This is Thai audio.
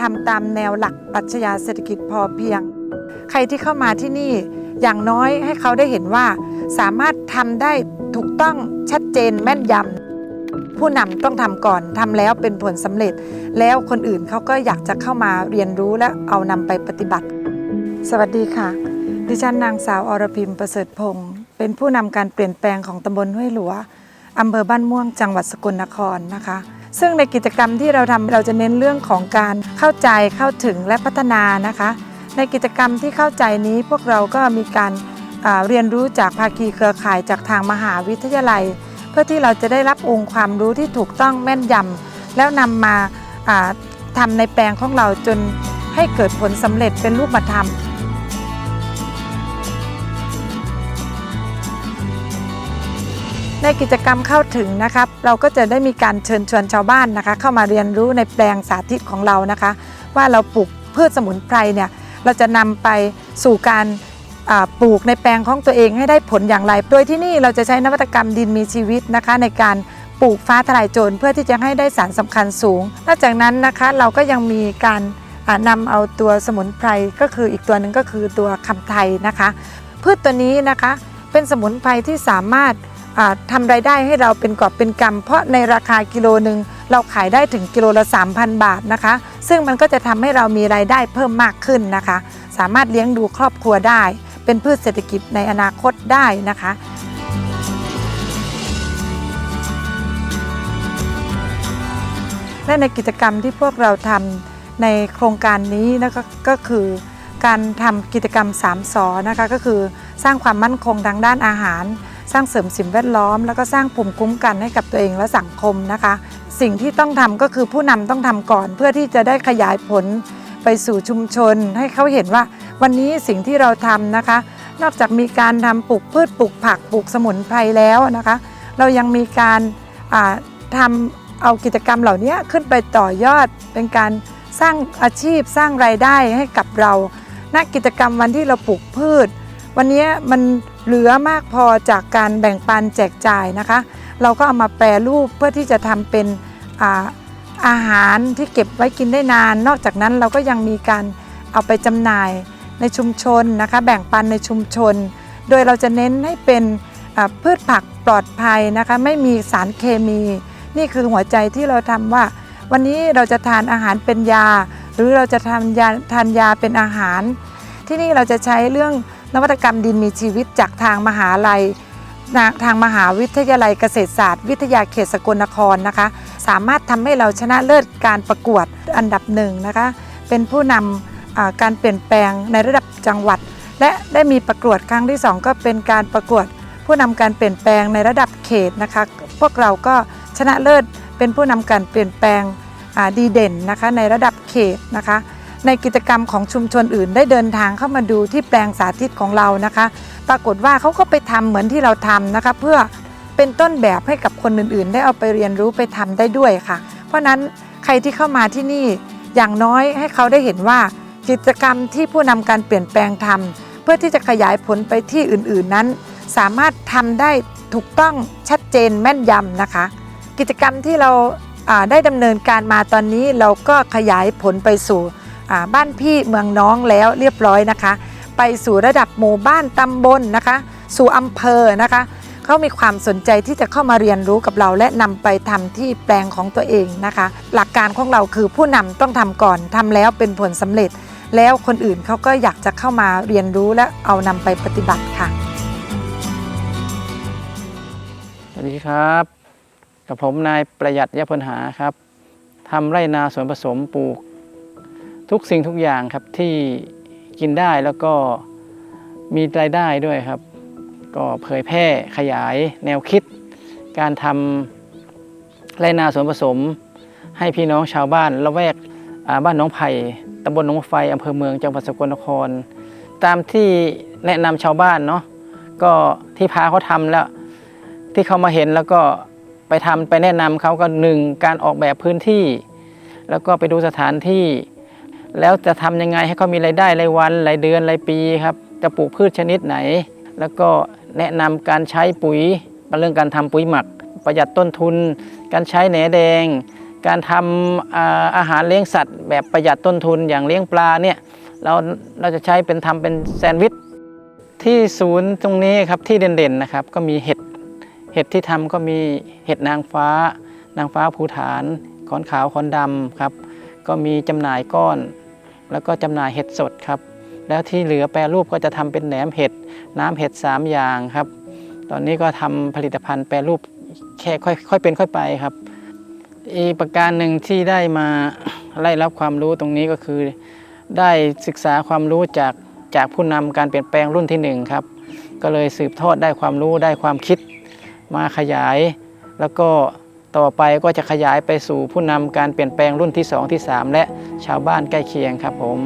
ทำตามแนวหลักปรัชญาเศรษฐกิจพอเพียง ใครที่เข้ามาที่นี่อย่างน้อยให้เขาได้เห็นว่า สามารถทำได้ถูกต้องชัดเจนแม่นยำผู้นำต้องทำก่อนทำแล้วเป็นผลสำเร็จ แล้วคนอื่นเขาก็อยากจะเข้ามาเรียนรู้และเอานำไปปฏิบัติ สวัสดีค่ะ ดิฉันนางสาวอรพิมประเสริฐพงศ์เป็นผู้นำการเปลี่ยนแปลงของตำบลห้วยหลัวอำเภอบ้านม่วงจังหวัดสกลนครนะคะ ซึ่งในกิจกรรมที่เราทำเราจะเน้นเรื่องของการเข้าใจเข้าถึงและพัฒนานะคะ ในกิจกรรมที่เข้าใจนี้พวกเราก็มีการเรียนรู้จากภาคีเครือข่ายจากทางมหาวิทยาลัย เพื่อที่เราจะได้รับองค์ความรู้ที่ถูกต้องแม่นยำแล้วนำมาอ่าทำในแปลงของเราจนให้เกิดผลสำเร็จเป็นรูปธรรม ในกิจกรรมเข้าถึงนะครับ เราก็จะได้มีการเชิญชวนชาวบ้านนะคะ เข้ามาเรียนรู้ในแปลงสาธิตของเรานะคะ ว่าเราปลูกพืชสมุนไพรเนี่ยเราจะนำไปสู่การปลูกในแปลงของตัวเองให้ได้ผลอย่างไร โดยที่นี่เราจะใช้นวัตกรรมดินมีชีวิตนะคะ ในการปลูกฟ้าทลายโจรเพื่อที่จะให้ได้สารสำคัญสูง นอกจากนั้นนะคะเราก็ยังมีการอ่านำเอาตัวสมุนไพรก็คืออีกตัวหนึ่งก็คือตัวคำไทยนะคะ พืชตัวนี้นะคะเป็นสมุนไพรที่สามารถ ทำรายได้ให้เราเป็นกอบเป็นกำเพราะในราคากิโลหนึ่งเราขายได้ถึงกิโลละ 3,000 บาทนะคะ ซึ่งมันก็จะทำให้เรามีรายได้เพิ่มมากขึ้นนะคะ สามารถเลี้ยงดูครอบครัวได้ เป็นพืชเศรษฐกิจในอนาคตได้นะคะและในกิจกรรมที่พวกเราทำในโครงการนี้นะคะก็คือการทำกิจกรรม3สอนะคะก็คือสร้างความมั่นคงทางด้านอาหาร สร้างเสริมสิ่งแวดล้อม แล้วก็สร้างภูมิคุ้มกันให้กับตัวเองและสังคมนะคะ สิ่งที่ต้องทำก็คือผู้นำต้องทำก่อน เพื่อที่จะได้ขยายผลไปสู่ชุมชน ให้เขาเห็นว่า วันนี้สิ่งที่เราทำนะคะ นอกจากมีการทำปลูกพืชปลูกผักปลูกสมุนไพรแล้วนะคะ เรายังมีการอ่าทำเอากิจกรรมเหล่านี้ขึ้นไปต่อยอดเป็นการสร้างอาชีพสร้างรายได้ให้กับเราณกิจกรรมวันที่เราปลูกพืช วันนี้มัน เหลือมากพอจากการแบ่งปันแจกจ่ายนะคะ เราก็เอามาแปรรูปเพื่อที่จะทำเป็นอาอาหารที่เก็บไว้กินได้นาน นอกจากนั้นเราก็ยังมีการเอาไปจำหน่ายในชุมชนนะคะ แบ่งปันในชุมชน โดยเราจะเน้นให้เป็นพืชผักปลอดภัยนะคะ ไม่มีสารเคมี นี่คือหัวใจที่เราทำว่า วันนี้เราจะทานอาหารเป็นยา หรือเราจะทานยาทานยาเป็นอาหาร ที่นี่เราจะใช้เรื่อง นวัตกรรมดินมีชีวิตจากทางมหาลัย ทางมหาวิทยาลัยเกษตรศาสตร์ วิทยาเขตสกลนครนะคะ สามารถทำให้เราชนะเลิศการประกวดอันดับหนึ่งนะคะ เป็นผู้นำอ่าการเปลี่ยนแปลงในระดับจังหวัด และได้มีประกวดครั้งที่สองก็เป็นการประกวดผู้นำการเปลี่ยนแปลงในระดับเขตนะคะ พวกเราก็ชนะเลิศเป็นผู้นำการเปลี่ยนแปลงดีเด่นนะคะในระดับเขตนะคะ ในกิจกรรมของชุมชนอื่น ได้เดินทางเข้ามาดูที่แปลงสาธิตของเรานะคะ ปรากฏว่าเขาก็ไปทำเหมือนที่เราทำนะคะ เพื่อเป็นต้นแบบให้กับคนอื่นๆ ได้เอาไปเรียนรู้ไปทำได้ด้วยค่ะ เพราะนั้นใครที่เข้ามาที่นี่อย่างน้อยให้เขาได้เห็นว่ากิจกรรมที่ผู้นำการเปลี่ยนแปลงทำเพื่อที่จะขยายผลไปที่อื่นๆนั้น สามารถทำได้ถูกต้องชัดเจนแม่นยำนะคะ กิจกรรมที่เราได้ดำเนินการมาตอนนี้เราก็ขยายผลไปสู่ บ้านพี่เมืองน้องแล้วเรียบร้อยนะคะ ไปสู่ระดับหมู่บ้านตำบลนะคะ สู่อำเภอนะคะเขามีความสนใจที่จะเข้ามาเรียนรู้กับเรา และนำไปทำที่แปลงของตัวเองนะคะ หลักการของเราคือผู้นำต้องทำก่อนทำแล้วเป็นผลสำเร็จ แล้วคนอื่นเขาก็อยากจะเข้ามาเรียนรู้และเอานำไปปฏิบัติค่ะสวัสดีครับ กับผมนายประหยัดยะพลหาครับทำไร่นาสวนผสมปลูก ทุกสิ่งทุกอย่างครับที่กินได้แล้วก็มีรายได้ด้วยครับ ก็เผยแพร่ขยายแนวคิด การทำไรนาสวนผสม ให้พี่น้องชาวบ้านละแวกบ้านหน้องไผ่ตำบลหนองไฟอำเภอเมืองจังหวัดสกลนคร ตามที่แนะนำชาวบ้านเนาะก็ที่พาเขาทำแล้วที่เขามาเห็นแล้วก็ไปทำไปแนะนำเขาก็หนึ่งการออกแบบพื้นที่ แล้วก็ไปดูสถานที่ แล้วจะทำยังไงให้เขามีรายได้รายวันรายเดือนรายปีครับ จะปลูกพืชชนิดไหน แล้วก็แนะนำการใช้ปุ๋ยเรื่องการทำปุ๋ยหมัก ประหยัดต้นทุน การใช้แหนแดง การทำอาอาหารเลี้ยงสัตว์ แบบประหยัดต้นทุนอย่างเลี้ยงปลาเนี่ยเราเราจะใช้เป็นทำเป็นแซนด์วิชที่ศูนย์ตรงนี้ครับที่เด่นๆนะครับก็มีเห็ดเห็ดที่ทำก็มีเห็ดนางฟ้า นางฟ้าภูฐานขอนขาวขอนดำครับ ก็มีจำหน่ายก้อน แล้วก็จำหน่ายเห็ดสดครับ แล้วที่เหลือแปรรูปก็จะทำเป็นแหนมเห็ดน้ำเห็ด3 อย่างครับ ตอนนี้ก็ทำผลิตภัณฑ์แปรรูปแค่ค่อยค่อยเป็นค่อยไปครับ อีกประการหนึ่งที่ได้มาได้รับความรู้ตรงนี้ก็คือ ได้ศึกษาความรู้จากจากผู้นำการเปลี่ยนแปลงรุ่นที่หนึ่งครับก็เลยสืบทอดได้ความรู้ได้ความคิดมาขยาย แล้วก็ ต่อไปก็จะขยายไปสู่ผู้นำการเปลี่ยนแปลงรุ่นที่ 2 ที่ 3 และชาวบ้านใกล้เคียงครับผม